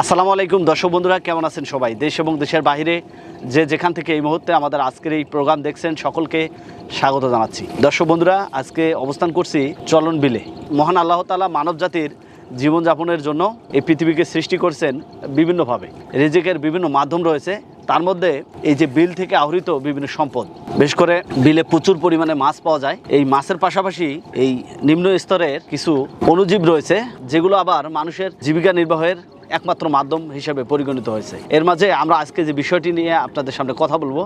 আসসালামু আলাইকুম, দর্শক বন্ধুরা, কেমন আছেন সবাই? দেশ এবং দেশের বাইরে যে যেখান থেকে এই মুহূর্তে আমাদের আজকের এই প্রোগ্রাম দেখছেন, সকলকে স্বাগত জানাচ্ছি। দর্শক বন্ধুরা, আজকে অবস্থান করছি চলন বিলে। মহান আল্লাহ তালা মানব জাতির জীবনযাপনের জন্য এই পৃথিবীকে সৃষ্টি করছেন বিভিন্নভাবে। রেজেকের বিভিন্ন মাধ্যম রয়েছে, তার মধ্যে এই যে বিল থেকে আহরিত বিভিন্ন সম্পদ। বিশেষ করে বিলে প্রচুর পরিমাণে মাছ পাওয়া যায়। এই মাছের পাশাপাশি এই নিম্ন স্তরের কিছু অনুজীব রয়েছে, যেগুলো আবার মানুষের জীবিকা নির্বাহের একমাত্র মাধ্যম হিসেবে পরিগণিত হয়েছে। এর মাঝে আমরা আজকে যে বিষয়টি নিয়ে আপনাদের সামনে কথা বলব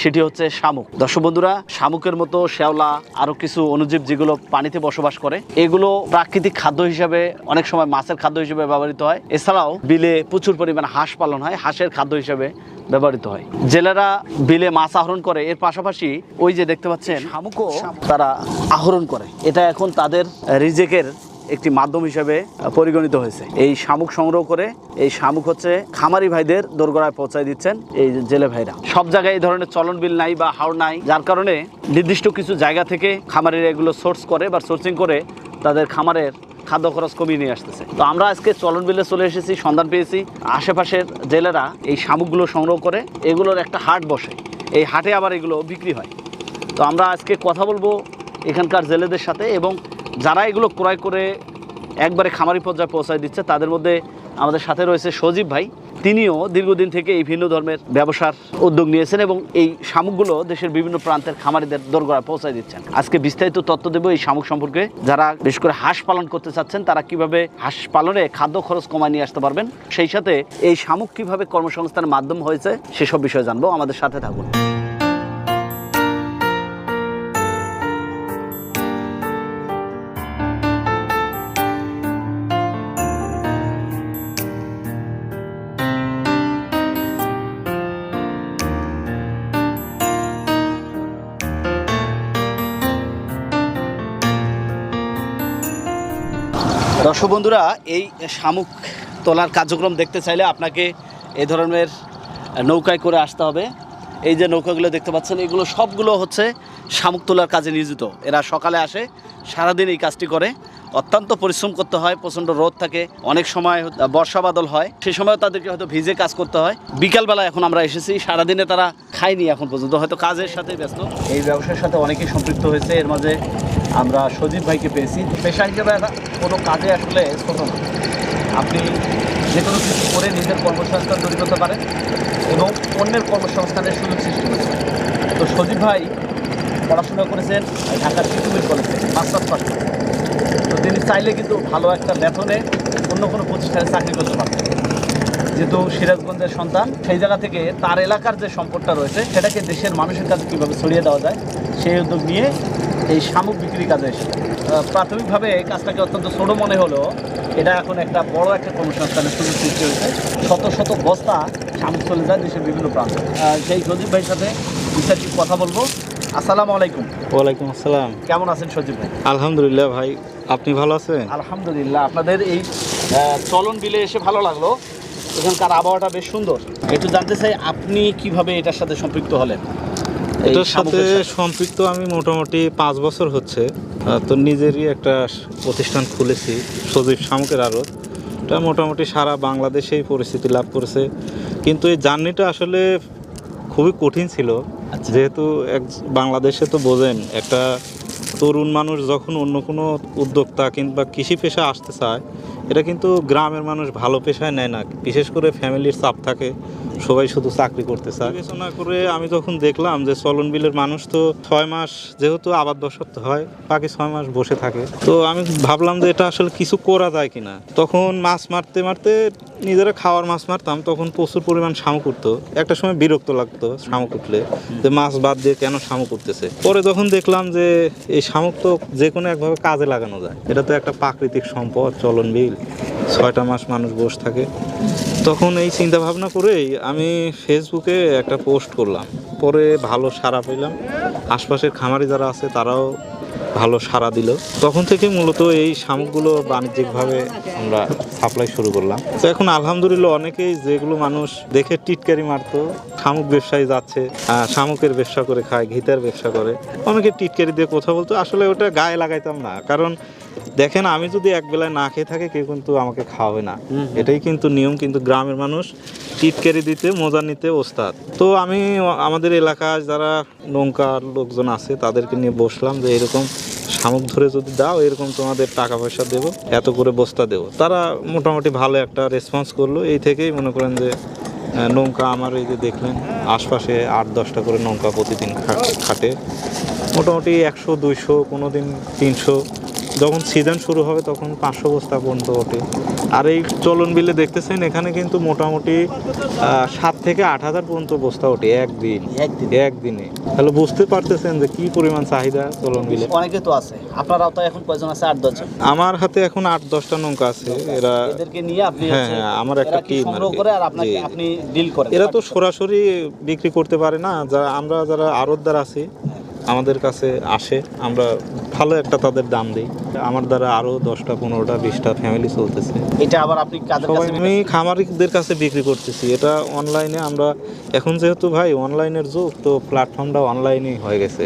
সেটি হচ্ছে শামুক। দর্শক বন্ধুরা শামুকের মতো শ্যাওলা আরও কিছু অনুজীব যেগুলো পানিতে বসবাস করে এগুলো প্রাকৃতিক খাদ্য হিসেবে অনেক সময় মাছের খাদ্য হিসেবে ব্যবহৃত হয়। এছাড়াও বিলে প্রচুর পরিমাণে হাঁস পালন হয় হাঁসের খাদ্য হিসেবে ব্যবহৃত হয়। জেলেরা বিলে মাছ আহরণ করে এর পাশাপাশি ওই যে দেখতে পাচ্ছেন শামুকও তারা আহরণ করে। এটা এখন তাদের রিজেকের একটি মাধ্যম হিসেবে পরিগণিত হয়েছে। এই শামুক সংগ্রহ করে, এই শামুক হচ্ছে খামারি ভাইদের দোরগোড়ায় পৌঁছায় দিচ্ছেন এই জেলে ভাইরা। সব জায়গায় এই ধরনের চলন বিল নাই বা হাওড় নাই, যার কারণে নির্দিষ্ট কিছু জায়গা থেকে খামারিরা এগুলো সোর্স করে বা সোর্সিং করে তাদের খামারের খাদ্য খরচ কমিয়ে নিয়ে আসতেছে। তো আমরা আজকে চলন বিলে চলে এসেছি, সন্ধান পেয়েছি। আশেপাশের জেলেরা এই শামুকগুলো সংগ্রহ করে, এগুলোর একটা হাট বসে। এই হাটে আবার এগুলো বিক্রি হয়। তো আমরা আজকে কথা বলব এখানকার জেলেদের সাথে এবং যারা এগুলো ক্রয় করে একবারে খামারি পর্যায়ে পৌঁছায় দিচ্ছে, তাদের মধ্যে আমাদের সাথে রয়েছে সজীব ভাই। তিনিও দীর্ঘদিন থেকে এই ভিন্ন ধর্মের ব্যবসার উদ্যোগ নিয়েছেন এবং এই শামুকগুলো দেশের বিভিন্ন প্রান্তের খামারিদের দোরগোড়ায় পৌঁছায় দিচ্ছেন। আজকে বিস্তারিত তথ্য দেবো এই শামুক সম্পর্কে। যারা বিশেষ করে হাঁস পালন করতে চাচ্ছেন, তারা কীভাবে হাঁস পালনে খাদ্য খরচ কমায় নিয়ে আসতে পারবেন? সেই সাথে এই শামুক কীভাবে কর্মসংস্থানের মাধ্যম হয়েছে, সেসব বিষয়ে জানব। আমাদের সাথে থাকুন। দর্শক বন্ধুরা, এই শামুক তোলার কার্যক্রম দেখতে চাইলে আপনাকে এই ধরনের নৌকায় করে আসতে হবে। এই যে নৌকাগুলো দেখতে পাচ্ছেন, এগুলো সবগুলো হচ্ছে শামুক তোলার কাজে নিয়োজিত। এরা সকালে আসে, সারাদিন এই কাজটি করে। অত্যন্ত পরিশ্রম করতে হয়, প্রচণ্ড রোদ থাকে, অনেক সময় বর্ষা বাদল হয়। সেই সময় তাদেরকে হয়তো ভিজে কাজ করতে হয়। বিকালবেলা এখন আমরা এসেছি, সারাদিনে তারা খায়নি এখন পর্যন্ত, হয়তো কাজের সাথে ব্যস্ত। এই ব্যবসার সাথে অনেকেই সম্পৃক্ত হয়েছে, এর মাঝে আমরা সজীব ভাইকে পেয়েছি। পেশা হিসেবে কোনো কাজে আসলে ছোট না। আপনি যে কোনো কিছু করে নিজের কর্মসংস্থান তৈরি করতে পারেন এবং অন্যের কর্মসংস্থানের সুযোগ সৃষ্টি পারেন। তো সজীব ভাই পড়াশোনা করেছেন ঢাকার পৃথিবীর কলেজে মাস্টার্স পাস করেছেন তো তিনি চাইলে কিন্তু ভালো একটা বেতনে অন্য কোনো প্রতিষ্ঠানে চাকরি করতে পারতেন। যেহেতু সিরাজগঞ্জের সন্তান, সেই জায়গা থেকে তার এলাকার যে সম্পদটা রয়েছে, সেটাকে দেশের মানুষের কাছে কীভাবে ছড়িয়ে দেওয়া যায়, সেই উদ্যোগ নিয়ে এই শামুক বিক্রির কাজে এসে প্রাথমিকভাবে এই কাজটাকে অত্যন্ত ছোট মনে হলো। এটা এখন একটা বড় একটা কর্মসংস্থানের সুযোগ সৃষ্টি হয়েছে। শত শত বস্তা শামুক চলে যায় দেশের বিভিন্ন প্রান্তে। সেই সজীব ভাইয়ের সাথে বিস্তারিত কথা বলব। আসসালামু আলাইকুম। ওয়ালাইকুম আসসালাম। কেমন আছেন সজীব ভাই? আলহামদুলিল্লাহ ভাই আপনি ভালো আছেন? আলহামদুলিল্লাহ আপনাদের এই চলন বিলে এসে ভালো লাগল। এখানকার আবহাওয়াটা বেশ সুন্দর। একটু জানতে চাই আপনি কীভাবে এটার সাথে সম্পৃক্ত হলেন? এটার সাথে সম্পৃক্ত আমি মোটামুটি পাঁচ বছর হচ্ছে। তো নিজেরই একটা প্রতিষ্ঠান খুলেছি সজীব শামুকের আড়ত এটা মোটামুটি সারা বাংলাদেশেই পরিস্থিতি লাভ করেছে। কিন্তু এই জার্নিটা আসলে খুবই কঠিন ছিল। আচ্ছা। যেহেতু এক বাংলাদেশে তো বোঝেন একটা তরুণ মানুষ যখন অন্য কোনো উদ্যোক্তা কিংবা কৃষি পেশা আসতে চায়, এটা কিন্তু গ্রামের মানুষ ভালো পেশায় নেয় না। বিশেষ করে ফ্যামিলির চাপ থাকে, সবাই শুধু চাকরি করতে চায়। বিবেচনা করে আমি যখন দেখলাম যে চলন বিলের মানুষ তো ছয় মাস যেহেতু আবাদ বসত হয়, বাকি ছয় মাস বসে থাকে। তো আমি ভাবলাম যে এটা আসলে কিছু করা যায় কিনা। তখন মাছ মারতে মারতে নিজেরা খাওয়ার মাছ মারতাম, তখন প্রচুর পরিমাণ শামুক উঠতো। একটা সময় বিরক্ত লাগতো শামুক উঠলে, যে মাছ বাদ দিয়ে কেন শামুক উঠতেছে? পরে যখন দেখলাম যে এই শামুক তো যে কোনো একভাবে কাজে লাগানো যায়। এটা তো একটা প্রাকৃতিক সম্পদ, চলন বিল। ছয়টা মাস মানুষ বসে থাকে। তখন এই চিন্তা ভাবনা করেই আমি ফেসবুকে একটা পোস্ট করলাম। পরে ভালো সাড়া পেলাম। আশপাশের খামারি যারা আছে তারাও ভালো সাড়া দিল। তখন থেকে মূলত এই শামুকগুলো বাণিজ্যিকভাবে আমরা সাপ্লাই শুরু করলাম। তো এখন আলহামদুলিল্লাহ অনেকেই যেগুলো মানুষ দেখে টিটকারি মারতো, শামুক ব্যবসায় যাচ্ছে শামুকের ব্যবসা করে খায়, ঘিতার ব্যবসা করে। অনেকে টিটকারি দিয়ে কথা বলতো। আসলে ওটা গায়ে লাগাইতাম না। কারণ দেখেন আমি যদি এক বেলায় না খেয়ে থাকি কেউ কিন্তু আমাকে খাওয়াবে না। এটাই কিন্তু নিয়ম কিন্তু গ্রামের মানুষ টিটকারি দিতে মজা নিতে ওস্তাদ। তো আমি আমাদের এলাকায় যারা নৌকার লোকজন আছে তাদেরকে নিয়ে বসলাম যে এরকম শামুক ধরে যদি দাও এরকম তোমাদের টাকা পয়সা দেবো এত করে বস্তা দেবো। তারা মোটামুটি ভালো একটা রেসপন্স করল। এই থেকেই মনে করেন যে নৌকা আমার এই যে দেখলেন আশপাশে আট দশটা করে নৌকা প্রতিদিন খাটে। মোটামুটি একশো দুইশো কোনো দিন তিনশো যখন সিজন শুরু হবে তখন পাঁচশো বস্তা পর্যন্ত ওঠে আর এই চলন বিলে দেখতেছেন এখানে কিন্তু মোটামুটি সাত থেকে আট হাজার পর্যন্ত বস্তা ওঠে একদিন। একদিন। তাহলে বুঝতে পারতেছেন যে কি পরিমাণ চাহিদা চলন বিলে? অনেকে তো আছে। আপনারাও তো এখন কয়জন আছে? আট দশজন। আমার হাতে এখন আট দশটা নৌকা আছে। এরা এদেরকে নিয়ে আপনি হ্যাঁ, হ্যাঁ, আমার একটা সংগ্রহ করে আর আপনাকে। আপনি ডিল করেন? এরা তো সরাসরি বিক্রি করতে পারে না। যারা আমরা যারা আড়তদার আছি আমাদের কাছে আসে আমরা ভালো একটা তাদের দাম দিই। আমার দ্বারা আরও দশটা পনেরোটা বিশটা ফ্যামিলি চলতেছে। এটা আবার আপনি আমি খামারিদের কাছে বিক্রি করতেছি। এটা অনলাইনে আমরা এখন যেহেতু ভাই অনলাইনের যুগ তো প্ল্যাটফর্মটা অনলাইনেই হয়ে গেছে।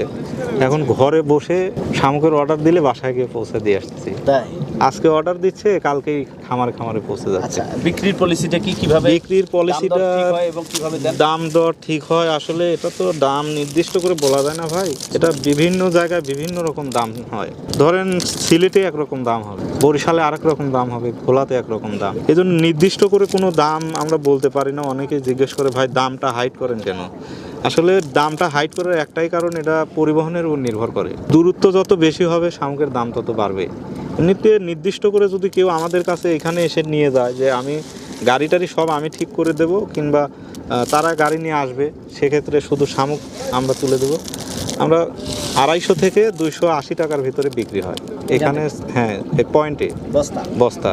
এখন ঘরে বসে শামুকের অর্ডার দিলে বাসায় গিয়ে পৌঁছে দিয়ে আসতেছি। তাই? আজকে অর্ডার দিচ্ছে কালকেই খামারে খামারে পৌঁছে যাচ্ছে। আচ্ছা বিক্রির পলিসিটা কি কীভাবে বিক্রির পলিসিটা এবং কীভাবে দাম দর ঠিক হয় আসলে এটা তো দাম নির্দিষ্ট করে বলা যায় না ভাই। এটা বিভিন্ন জায়গায় বিভিন্ন রকম দাম হয়। ধরেন সিলেটে একরকম দাম হবে বরিশালে আরেক রকম দাম হবে ভোলাতে একরকম দাম। এই জন্য নির্দিষ্ট করে কোনো দাম আমরা বলতে পারি না। অনেকে জিজ্ঞেস করে ভাই দামটা হাইট করেন কেন? আসলে দামটা হাইট করার একটাই কারণ এটা পরিবহনের উপর নির্ভর করে। দূরত্ব যত বেশি হবে শামুকের দাম তত বাড়বে। এমনিতে নির্দিষ্ট করে যদি কেউ আমাদের কাছে এখানে এসে নিয়ে যায় যে আমি গাড়ি টাড়ি সব আমি ঠিক করে দেব কিংবা তারা গাড়ি নিয়ে আসবে সেক্ষেত্রে শুধু শামুক আমরা তুলে দেবো। আমরা আড়াইশো থেকে দুইশো আশি টাকার ভিতরে বিক্রি হয়। এখানে হ্যাঁ পয়েন্টে বস্তা? বস্তা।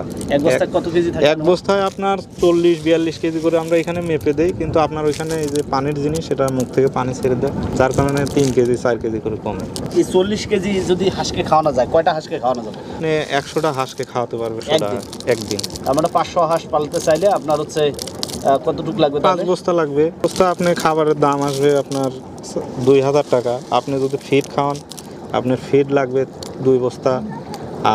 এক বস্তায় আপনার চল্লিশ বিয়াল্লিশ কেজি করে আমরা এখানে মেপে দেই কিন্তু আপনার ওইখানে এই যে পানির জিনিস সেটা মুখ থেকে পানি ছেড়ে দেয় যার কারণে তিন কেজি চার কেজি করে কমে। এই চল্লিশ কেজি যদি হাঁসকে খাওয়ানো যায় কয়টা হাঁসকে খাওয়ানো যাবে? মানে একশোটা হাঁসকে খাওয়াতে পারবে সেটা একদিন? তার মানে পাঁচশো হাঁস পালতে চাইলে আপনার হচ্ছে কতটুকু লাগবে পাঁচ বস্তা লাগবে। বস্তা আপনি খাবারের দাম আসবে আপনার দুই হাজার টাকা। আপনি যদি ফিড খাওয়ান আপনার ফিড লাগবে দুই বস্তা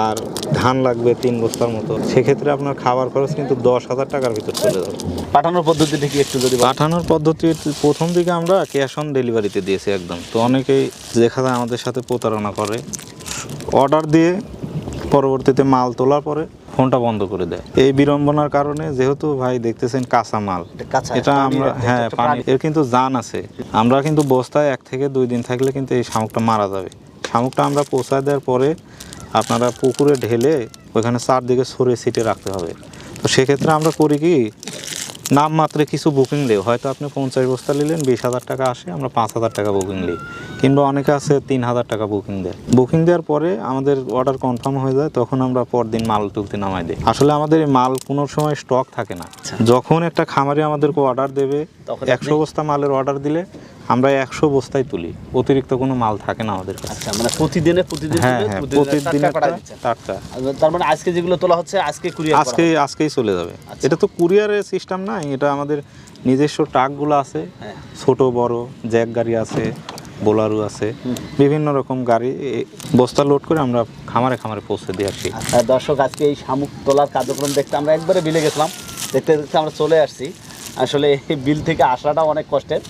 আর ধান লাগবে তিন বস্তার মতো। সেক্ষেত্রে আপনার খাবার খরচ কিন্তু দশ হাজার টাকার ভিতর চলে যাবে। পাঠানোর পদ্ধতিটা কি একটু যদি পাঠানোর পদ্ধতি প্রথম দিকে আমরা ক্যাশ অন ডেলিভারিতে দিয়েছি একদম। তো অনেকেই দেখা যায় আমাদের সাথে প্রতারণা করে। অর্ডার দিয়ে পরবর্তীতে মাল তোলার পরে ফোনটা বন্ধ করে দেয়। এই বিড়ম্বনার কারণে যেহেতু ভাই দেখতেছেন কাঁচা মাল এটা কাঁচা, এটা পানির আমরা হ্যাঁ পানি। এর কিন্তু জান আছে। আমরা কিন্তু বস্তায় এক থেকে দুই দিন থাকলে কিন্তু এই শামুকটা মারা যাবে। শামুকটা আমরা পৌঁছায় দেওয়ার পরে আপনারা পুকুরে ঢেলে ওইখানে চারদিকে সরে সিটে রাখতে হবে। তো সেক্ষেত্রে আমরা করি কি নাম মাত্রে কিছু বুকিং নেই হয়তো আপনি পঞ্চাশ বস্তা নিলেন বিশ হাজার টাকা আসে আমরা পাঁচ হাজার টাকা বুকিং নিই। কিংবা অনেকে আছে তিন হাজার টাকা বুকিং দেয়। বুকিং দেওয়ার পরে আমাদের অর্ডার কনফার্ম হয়ে যায় তখন আমরা পরদিন মাল তুলতে নামাই দিই। আসলে আমাদের মাল কোনো সময় স্টক থাকে না। আচ্ছা। যখন একটা খামারি আমাদেরকে অর্ডার দেবে একশো বস্তা মালের অর্ডার দিলে আমরা একশো বস্তায় তুলি। অতিরিক্ত কোনো মাল থাকে না আমাদের কাছে। আচ্ছা মানে প্রতিদিনে প্রতিদিন হ্যাঁ হ্যাঁ প্রতিদিন টাটকা তার মানে আজকে যেগুলো তোলা হচ্ছে আজকে কুরিয়ার আজকে আজকেই চলে যাবে। আচ্ছা। এটা তো কুরিয়ারের সিস্টেম নাই এটা আমাদের নিজস্ব ট্রাকগুলো আছে। হ্যাঁ। ছোট বড় জ্যাক গাড়ি আছে। বোলারু আছে। বিভিন্ন রকম গাড়ি বস্তা লোড করে আমরা খামারে খামারে পৌঁছে দিয়ে আসি। আর দর্শক আজকে এই শামুক তোলার কার্যক্রম দেখতে আমরা একবারে বিলে গেছিলাম। দেখতে দেখতে আমরা চলে আসছি। আসলে এই বিল থেকে আসাটা অনেক কষ্টের।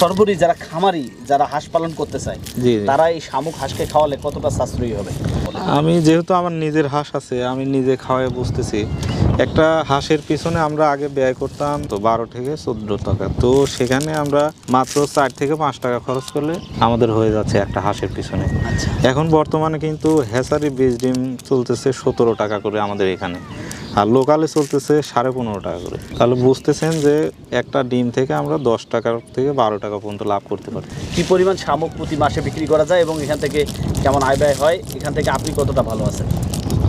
সর্বোপরি যারা খামারি যারা হাঁস পালন করতে চায়। তারা এই শামুক হাঁসকে খাওয়ালে কতটা সাশ্রয়ী হবে? আমি যেহেতু আমার নিজের হাঁস আছে আমি নিজে খাওয়াই বুঝতেছি একটা হাঁসের পিছনে আমরা আগে ব্যয় করতাম তো বারো থেকে চোদ্দ টাকা। তো সেখানে আমরা মাত্র চার থেকে পাঁচ টাকা খরচ করলে আমাদের হয়ে যাচ্ছে একটা হাঁসের পিছনে। আচ্ছা। এখন বর্তমানে কিন্তু হেসারি বীজ ডিম চলতেছে সতেরো টাকা করে আমাদের এখানে। আর লোকালে চলতেছে সাড়ে পনেরো টাকা করে। তাহলে বুঝতেছেন যে একটা ডিম থেকে আমরা দশ টাকার থেকে বারো টাকা পর্যন্ত লাভ করতে পারি। কি পরিমাণ শামুক প্রতি মাসে বিক্রি করা যায় এবং এখান থেকে কেমন আয় ব্যয় হয়? এখান থেকে আপনি কতটা ভালো আছেন?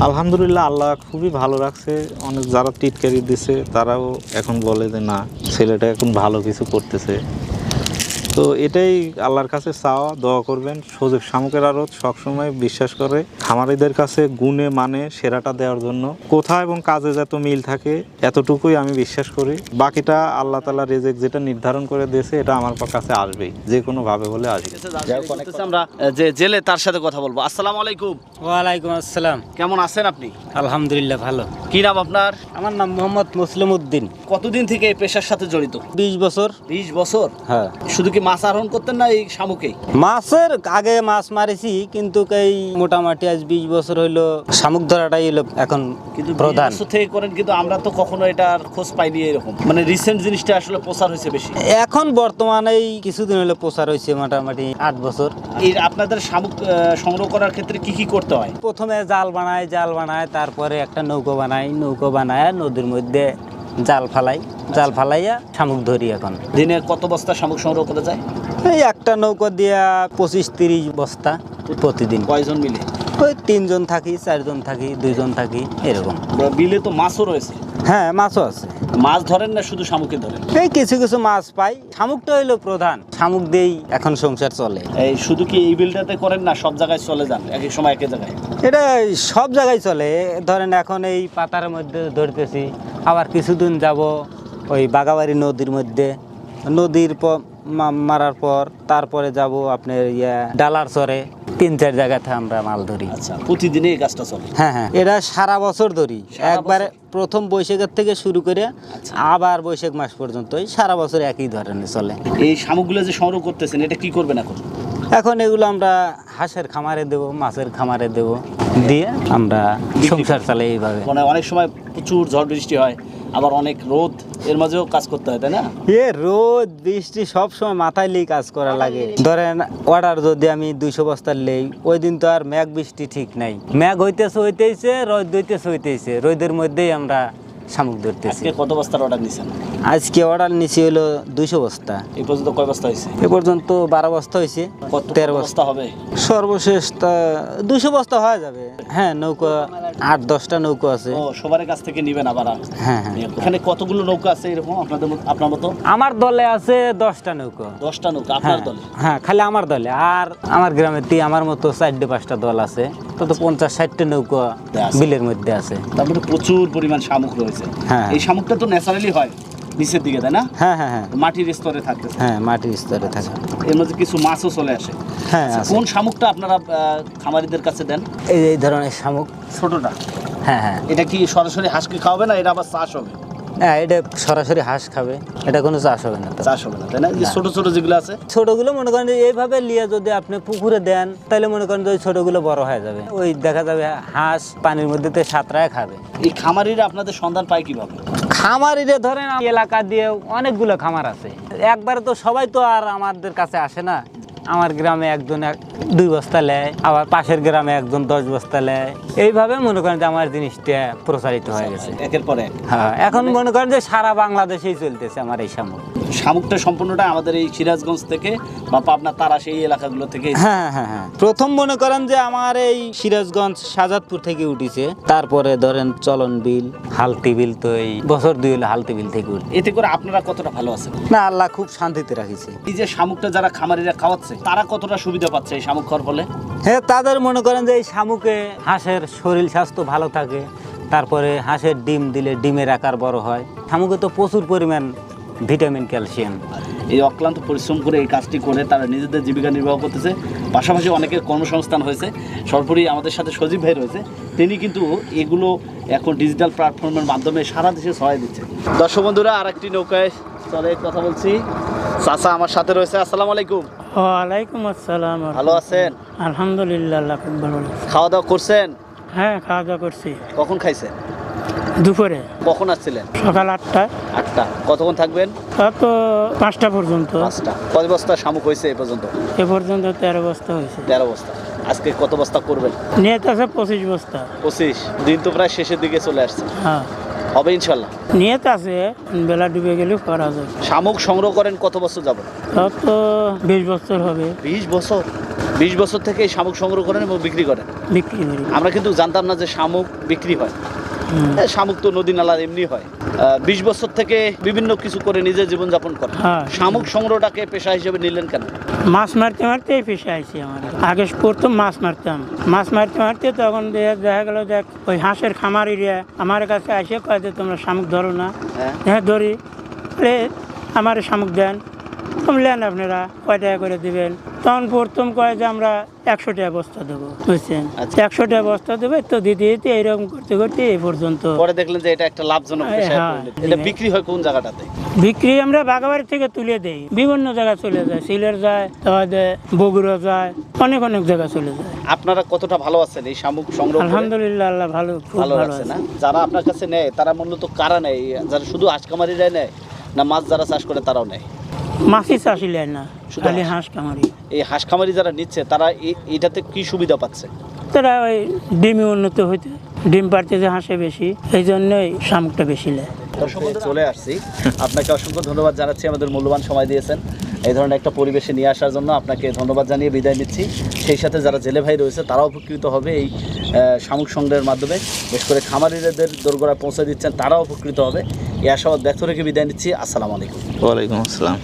আলহামদুলিল্লাহ আল্লাহ খুবই ভালো রাখছে। অনেক যারা টিটকারি দিছে তারাও এখন বলে যে না ছেলেটা এখন ভালো কিছু করতেছে। তো এটাই আল্লাহর কাছে চাওয়া দোয়া করবেন। সজীব শামুকের আড়ত সবসময় বিশ্বাস করে খামারিদের কাছে গুণে মানে সেরাটা দেওয়ার জন্য। কোথায় এবং কাজে যত মিল থাকে এতটুকুই আমি বিশ্বাস করি। বাকিটা আল্লাহ তালা রেজেক যেটা নির্ধারণ করে দিয়েছে এটা আমার কাছে আসবেই। যে কোনো ভাবে হলে আসবে। আমরা যে জেলে তার সাথে কথা বলব। আসসালামু আলাইকুম। ওয়ালাইকুম আসসালাম। কেমন আছেন আপনি? আলহামদুলিল্লাহ ভালো। কি নাম আপনার? আমার নাম মোহাম্মদ মুসলিম উদ্দিন। কতদিন থেকে এই পেশার সাথে জড়িত? বিশ বছর। বিশ বছর? হ্যাঁ। শুধু কি মাছ আহরণ করতেন না এই শামুকেই? মাছের আগে মাছ মারিছি কিন্তু এই মোটামুটি আজ বিশ বছর হইল শামুক ধরাটাই হইল এখন কিন্তু প্রধান। থেকে করেন কিন্তু আমরা তো কখনো এটার খোঁজ পাইনি এরকম। মানে রিসেন্ট জিনিসটা আসলে প্রচার হয়েছে বেশি। এখন বর্তমানে এই কিছুদিন হলো প্রচার হয়েছে মোটামুটি আট বছর। এই আপনাদের শামুক সংগ্রহ করার ক্ষেত্রে কি কি করতে হয়? প্রথমে জাল বানায় জাল বানায় তারপরে একটা নৌকো বানাই নৌকো বানায় নদীর মধ্যে জাল ফালাই জাল ফালাইয়া শামুক ধরি এখন। দিনে কত বস্তা শামুক সংগ্রহ করা যায়? এই একটা নৌকা দিয়া পঁচিশ তিরিশ বস্তা প্রতিদিন। কয়জন মিলে? ওই তিনজন থাকি চারজন থাকি দুইজন থাকি এরকম। বিলে তো মাছও রয়েছে। হ্যাঁ মাছও আছে। মাছ ধরেন না শুধু শামুকে ধরেন? এই কিছু কিছু মাছ পাই। শামুকটা হইল প্রধান। শামুক দিয়েই এখন সংসার চলে। এই শুধু কি এই বিলটাতে করেন না সব জায়গায় চলে যান এক এক সময় এক এক জায়গায়? এটা সব জায়গায় চলে। ধরেন এখন এই পাতার মধ্যে ধরতেছি আবার কিছুদিন যাব ওই বাগাবাড়ি নদীর মধ্যে। নদীর মারার পর তারপরে যাব আপনার ইয়া ডালার চরে। তিন চার জায়গাতে আমরা মাল ধরি। আচ্ছা প্রতিদিনই এই কাজটা চলে? হ্যাঁ হ্যাঁ। এটা সারা বছর ধরি। একবারে প্রথম বৈশাখের থেকে শুরু করে আচ্ছা। আবার বৈশাখ মাস পর্যন্ত সারা বছর একই ধরনের চলে। এই শামুকগুলো যে সংগ্রহ করতেছেন এটা কি করবেন এখন? এখন এগুলো আমরা হাঁসের খামারে দেব মাছের খামারে দেব দিয়ে আমরা সংসার চালাই এইভাবে। মানে অনেক সময় প্রচুর ঝড় বৃষ্টি হয় আবার অনেক রোদ, এর মাঝেও কাজ করতে হয়, তাই না? এ, রোদ, বৃষ্টি সব সময় মাথায় লিয়ে কাজ করা লাগে। ধরেন অর্ডার যদি আমি দুইশো বস্তার লেই ওই দিন তো আর মেঘ বৃষ্টি ঠিক নাই। মেঘ হইতেছে হইতেছে, রোদ হইতেছে হইতেছে। রোদের মধ্যেই আমরা শামুক ধরতেছি। আজকে কত বস্তার অর্ডার নিছেন? আজকে অর্ডার নিছি হলো দুইশো বস্তা। এই পর্যন্ত কয় বস্তা হয়েছে এ পর্যন্ত বারো বস্তা হয়েছে কত তেরো বস্তা। হবে? সর্বশেষ তা দুশো বস্তা হয়ে যাবে। হ্যাঁ নৌকা আট দশটা নৌকা আছে। ও সবার কাছ থেকে নিবেন আবার? হ্যাঁ হ্যাঁ। এখানে কতগুলো নৌকা আছে এরকম আপনাদের মতো- আপনার মতো? আমার দলে আছে দশটা নৌকা। দশটা নৌকা হ্যাঁ আপনার দলে? হ্যাঁ খালি আমার দলে। আর আমার গ্রামে তি আমার মতো চারটে পাঁচটা দল আছে। তো তো পঞ্চাশ ষাটটা নৌকা আছে। বিলের মধ্যে আছে। তারপরে প্রচুর পরিমাণ শামুক রয়েছে। হ্যাঁ। এই শামুকটা তো ন্যাচারালি হয় নিচের দিকে তাই না? হ্যাঁ হ্যাঁ হ্যাঁ। মাটির স্তরে থাকে। হ্যাঁ মাটির স্তরে থাকে। এর মধ্যে কিছু মাছও চলে আসে। হ্যাঁ কোন শামুকটা আপনারা খামারিদের কাছে দেন? এই এই ধরনের শামুক। ছোটটা? হ্যাঁ হ্যাঁ। এটা কি সরাসরি হাঁসকে খাওয়াবে না এটা আবার চাষ হবে? হ্যাঁ এটা সরাসরি হাঁস খাবে। এটা কোনো চাষ হবে না চাষ হবে না তাই না? যে ছোট ছোট যেগুলো আছে? ছোটগুলো মনে করেন যে এইভাবে যদি আপনি পুকুরে দেন তাহলে মনে করেন যে ওই ছোটগুলো বড় হয়ে যাবে। ওই দেখা যাবে হাঁস পানির মধ্যে তো সাঁতরায় খাবে। এই খামারিরা আপনাদের সন্ধান পায় কীভাবে? খামারিরে ধরেন এলাকা দিয়ে অনেকগুলো খামার আছে। একবারে তো সবাই তো আর আমাদের কাছে আসে না। আমার গ্রামে একজন এক দুই বস্তা নেয় আবার পাশের গ্রামে একজন দশ বস্তা নেয় এইভাবে মনে করেন যে আমার জিনিসটা প্রচারিত হয়ে গেছে। একের পরে হ্যাঁ এখন মনে করেন যে সারা বাংলাদেশেই চলতেছে আমার এই শামুক শামুকটা সম্পূর্ণটা আমাদের এই সিরাজগঞ্জ থেকে বা পাবনা তারা সেই এলাকাগুলো থেকে হ্যাঁ হ্যাঁ হ্যাঁ। প্রথম মনে করেন যে আমার এই সিরাজগঞ্জ সাজাদপুর থেকে উঠিছে। তারপরে ধরেন চলন বিল হালতি বিল তো এই বছর দুই হলো হালতি বিল থেকে উঠছে। এতে করে আপনারা কতটা ভালো আছেন? না আল্লাহ খুব শান্তিতে রাখিছে। এই যে শামুকটা যারা খামারিরা খাওয়াচ্ছে তারা কতটা সুবিধা পাচ্ছে এই শামুক খাওয়ার ফলে? হ্যাঁ তাদের মনে করেন যে এই শামুকে হাঁসের শরীর স্বাস্থ্য ভালো থাকে তারপরে হাঁসের ডিম দিলে ডিমের আকার বড় হয়। শামুকে তো প্রচুর পরিমাণ ভিটামিন ক্যালসিয়াম। এই অক্লান্ত পরিশ্রম করে এই কাজটি করে তারা নিজেদের জীবিকা নির্বাহ করতেছে। পাশাপাশি অনেকের কর্মসংস্থান হয়েছে। সর্বোপরি আমাদের সাথে সজীব ভাই রয়েছে। তিনি কিন্তু এগুলো এখন ডিজিটাল প্ল্যাটফর্মের মাধ্যমে সারা দেশে ছড়াই দিচ্ছে। দর্শক বন্ধুরা আর একটি নৌকায় চলে কথা বলছি। চাচা আমার সাথে রয়েছে। আসসালামু আলাইকুম। ওয়ালাইকুম আসসালাম। ভালো আছেন? আলহামদুলিল্লাহ খুব ভালো। খাওয়া দাওয়া করছেন? হ্যাঁ খাওয়া দাওয়া করছি। কখন খাইছেন? দুপুরে। কখন আসছিলেন? সকাল আটটায় আটটা। কতক্ষণ থাকবেন? তা তো পাঁচটা পর্যন্ত। পাঁচটা। কয় বস্তা শামুক হয়েছে এই পর্যন্ত? এ পর্যন্ত তেরো বস্তা হয়েছে। তেরো বস্তা। আজকে কত বস্তা করবেন? নিয়ে তো আছে পঁচিশ বস্তা। পঁচিশ। দিন তো প্রায় শেষের দিকে চলে আসছে। হ্যাঁ। হবে ইনশাল্লাহ। নিয়ে তো আছে বেলা ডুবে গেলেও করা যাবে শামুক সংগ্রহ করেন কত বছর যাব তা তো বিশ বছর হবে। বিশ বছর? বিশ বছর থেকে শামুক সংগ্রহ করেন এবং বিক্রি করেন? বিক্রি করি। আমরা কিন্তু জানতাম না যে শামুক বিক্রি। হ্যাঁ, শামুক তো নদী নালার এমনি হয়। বিশ বছর থেকে বিভিন্ন কিছু করে নিজের জীবনযাপন করে। হ্যাঁ। শামুক সংগ্রহটাকে পেশা হিসেবে নিলেন কেন? মাছ মারতে মারতে এই পেশে আইছি আমার। আগে প্রথম মাছ মারতাম। মাছ মারতে মারতে তখন দেখা গেল দেখ ওই হাঁসের খামার এরিয়া আমার কাছে আসে কয় যে তোমরা শামুক ধরো না। হ্যাঁ। হ্যাঁ ধরি। আমার শামুক দেন। তুমি নেন আপনারা কয় টাকা করে দিবেন? তখন প্রথম কয় যে আমরা একশো টাকা বস্তা দেবো বুঝছেন? আচ্ছা। একশো টাকা বস্তা দেবে তো দিতে দিতে এইরকম করতে করতে এই পর্যন্ত। পরে দেখলেন যে এটা একটা লাভজনক হ্যাঁ, হ্যাঁ। এটা বিক্রি হয় কোন জায়গাটাতে? বিক্রি আমরা বাগাবাড়ি থেকে তুলে দেই। বিভিন্ন জায়গায় চলে যায় সিলেট যায় তারপরে বগুড়া যায় অনেক অনেক জায়গায় চলে যায়। আপনারা কতটা ভালো আছেন এই শামুক সংগ্রহ? আলহামদুলিল্লাহ আল্লাহ ভালো ভালো ভালো আছে না? যারা আপনার কাছে নেয় তারা মূলত কারা নেয়? যারা শুধু আজকামারিরাই নেয় না মাছ যারা চাষ করে তারাও নেয়? মাছই চাষি লেয় না শুধু খালি হাঁস? কামারি এই হাঁস খামারি যারা নিচ্ছে তারা এটাতে কি সুবিধা পাচ্ছে? তারা ওই ডিমে উন্নত হইতে ডিম পাড়তেছে হাঁসে বেশি এই জন্যই শামুকটা বেশি নেয়। চলে আসছি। আপনাকে অসংখ্য ধন্যবাদ জানাচ্ছি আমাদের মূল্যবান সময় দিয়েছেন। এই ধরনের একটা পরিবেশে নিয়ে আসার জন্য আপনাকে ধন্যবাদ জানিয়ে বিদায় নিচ্ছি। সেই সাথে যারা জেলে ভাই রয়েছে তারাও উপকৃত হবে এই শামুক সংগ্রহের মাধ্যমে। বিশেষ করে খামারিদের দোরগোড়ায় পৌঁছে দিচ্ছেন তারাও উপকৃত হবে। এই আশাবাদ ব্যক্ত রেখে বিদায় নিচ্ছি। আসসালামু আলাইকুম। ওয়ালাইকুম আসসালাম।